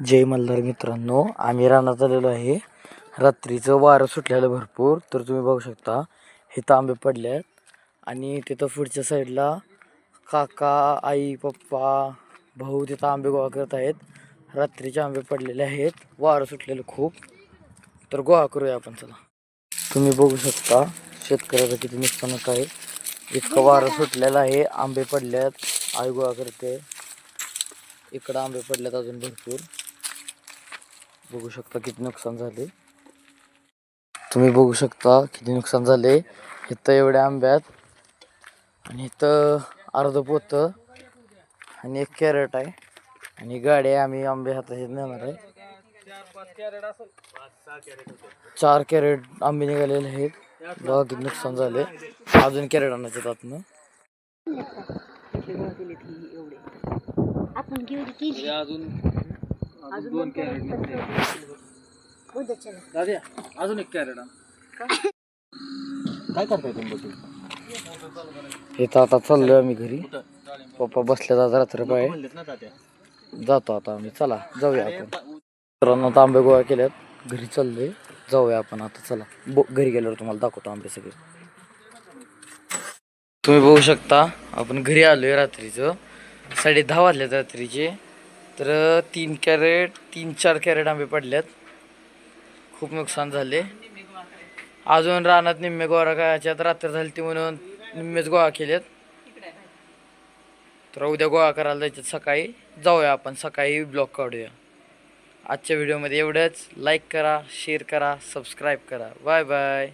जय मल्हार मित्रांनो आम्ही रानात आलेलो आहे. रात्रीचं वारं सुटलेलं भरपूर तर तुम्ही बघू शकता हे आंबे पडले आहेत आणि तिथं पुढच्या साईडला काका आई पप्पा भाऊ तिथं आंबे गोळा करत आहेत. रात्रीचे आंबे पडलेले आहेत. वारं सुटलेलं खूप. तर गोळा करूया आपण चला. तुम्ही बघू शकता शेतकऱ्याचं किती नुकसान होत आहे. इतकं वारं सुटलेलं आहे. आंबे पडले आहेत आई गोळा करते. इकडं आंबे पडलेत अजून भरपूर. बघू शकता किती नुकसान झाले. तुम्ही बघू शकता किती नुकसान झाले. इथं एवढ्या आंब्यात आणि इथं अर्ध पोत आणि एक कॅरेट आहे. आणि गाडी आहे आम्ही आंबे हातात नेणार आहे. चार कॅरेट आंबे निघालेले आहेत. बघा किती नुकसान झाले. अजून कॅरेट आणायचे आतनं. आपण अजून दोन कॅरेट दाद्या अजून एक कॅरेट काय करताय तुम्ही इथं आता चाललोय आम्ही घरी. पप्पा बसले जात रात्र पाय. म्हणलेत ना तात्या जातो आता आम्ही. चला जाऊया आपण. मित्रांनो आंबे गोळा केल्यात घरी चाललोय. जाऊया आपण आता. चला बो घरी गेल्यावर तुम्हाला दाखवतो आंबे सगळे. तुम्ही बघू शकता आपण घरी आलोय रात्रीचं. साडे दहा वाजल्यात रात्रीचे. तर तीन कॅरेट तीन चार कॅरेट आंबे पडल्यात. खूप नुकसान झाले. अजून रानात निम्मे गोळा करायच्यात रात्र झाली ती म्हणून निम्मेच गोळा केलेत तर उद्या गोळा करायला जायचं सकाळी. जाऊया आपण. सकाळी ब्लॉग काढूया. आजच्या व्हिडिओमध्ये एवढंच. लाईक करा शेअर करा सबस्क्राईब करा. Bye bye